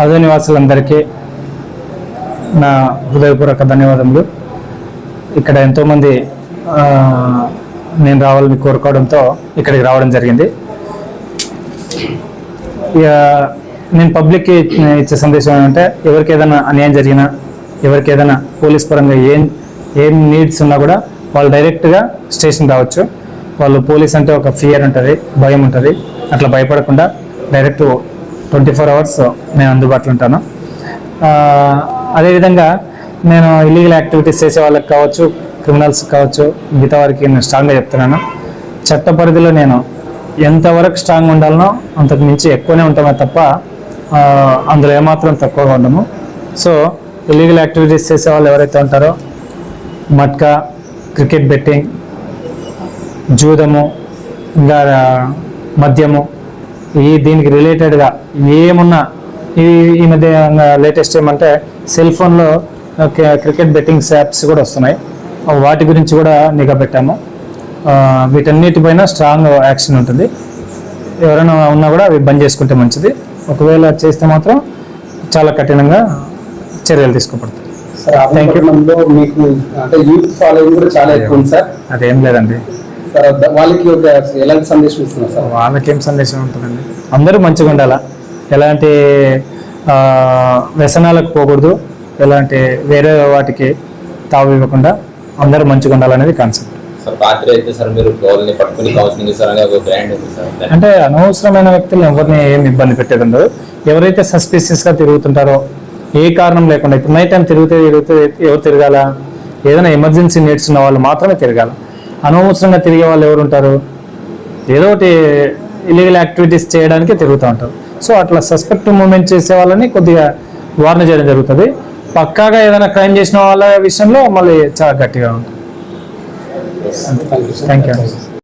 ఆదో నివాసులందరికీ నా హృదయపూర్వక ధన్యవాదములు. ఇక్కడ ఎంతోమంది నేను రావాలని కోరుకోవడంతో ఇక్కడికి రావడం జరిగింది. ఇక నేను పబ్లిక్కి ఇచ్చే సందేశం ఏంటంటే ఎవరికి ఏదైనా అన్యాయం జరిగినా ఎవరికి ఏదైనా పోలీస్ పరంగా ఏం ఏం నీడ్స్ ఉన్నా కూడా వాళ్ళు డైరెక్ట్గా స్టేషన్ రావచ్చు. వాళ్ళు పోలీస్ అంటే ఒక ఫియర్ ఉంటుంది భయం ఉంటుంది. అట్లా భయపడకుండా డైరెక్ట్ ట్వంటీ ఫోర్ అవర్స్ నేను అందుబాటులో ఉంటాను. అదేవిధంగా నేను ఇల్లీగల్ యాక్టివిటీస్ చేసే వాళ్ళకి కావచ్చు క్రిమినల్స్ కావచ్చు మిగతా వారికి నేను స్ట్రాంగ్గా చెప్తున్నాను. చట్ట పరిధిలో నేను ఎంతవరకు స్ట్రాంగ్ ఉండాలనో అంతకు మించి ఎక్కువనే ఉంటామే తప్ప అందులో ఏమాత్రం తక్కువగా ఉండము. సో ఇల్లీగల్ యాక్టివిటీస్ చేసే వాళ్ళు ఎవరైతే ఉంటారో మట్కా క్రికెట్ బెట్టింగ్ జూదము ఇంకా మద్యము ఈ దీనికి రిలేటెడ్గా ఏమున్నా ఈ ఈ మధ్య లేటెస్ట్ ఏమంటే సెల్ ఫోన్లో క్రికెట్ బెట్టింగ్స్ యాప్స్ కూడా వస్తున్నాయి. వాటి గురించి కూడా నిఘా పెట్టాము. వీటన్నిటిపైన స్ట్రాంగ్ యాక్షన్ ఉంటుంది. ఎవరైనా ఉన్నా కూడా అవి బంద్ చేసుకుంటే మంచిది. ఒకవేళ చేస్తే మాత్రం చాలా కఠినంగా చర్యలు తీసుకోబడతాయి. సార్ ఆంధ్రపట్నంలో మీకు అంటే యూత్ ఫాలోయింగ్ కూడా చాలా ఎక్కువ ఉంది సార్. అదేం లేదండి. సార్ వాళ్ళకి ఒక ఎలాంటి సందేశం ఇస్తున్నారు సార్? వాళ్ళకేం సందేశం ఉంటుందండి? అందరూ మంచిగా ఉండాలా? ఎలాంటి వ్యసనాలకు పోకూడదు. ఎలాంటి వేరే వాటికి తావు ఇవ్వకుండా అందరూ మంచిగా ఉండాలనేది కాన్సెప్ట్ సార్ రాత్రి అయితే సార్ మీరు గోల్ని పట్టుకుని కౌన్సిలింగ్ ఇస్తారని ఒక బ్రాండ్ ఉంది సార్. అంటే అనవసరమైన వ్యక్తులు ఎవరిని ఏం ఇబ్బంది పెట్టేది ఉండదు. ఎవరైతే సస్పిషియస్గా తిరుగుతుంటారో ఏ కారణం లేకుండా ఇప్పుడు నైట్ టైం తిరిగితే తిరిగితే ఎవరు తిరగాల? ఏదైనా ఎమర్జెన్సీ నీడ్స్ ఉన్న వాళ్ళు మాత్రమే తిరగాల? అనవసరంగా తిరిగే వాళ్ళు ఎవరు ఉంటారు? ఏదో ఒకటి ఇల్లీగల్ యాక్టివిటీస్ చేయడానికి తిరుగుతూ ఉంటారు. సో అట్లా సస్పెక్ట్ మూమెంట్ చేసే వాళ్ళని కొద్దిగా వార్న చేయడం జరుగుతుంది. పక్కాగా ఏదైనా క్రైమ్ చేసిన వాళ్ళ విషయంలో మళ్ళీ చాలా గట్టిగా ఉంటుంది thank you sir thank you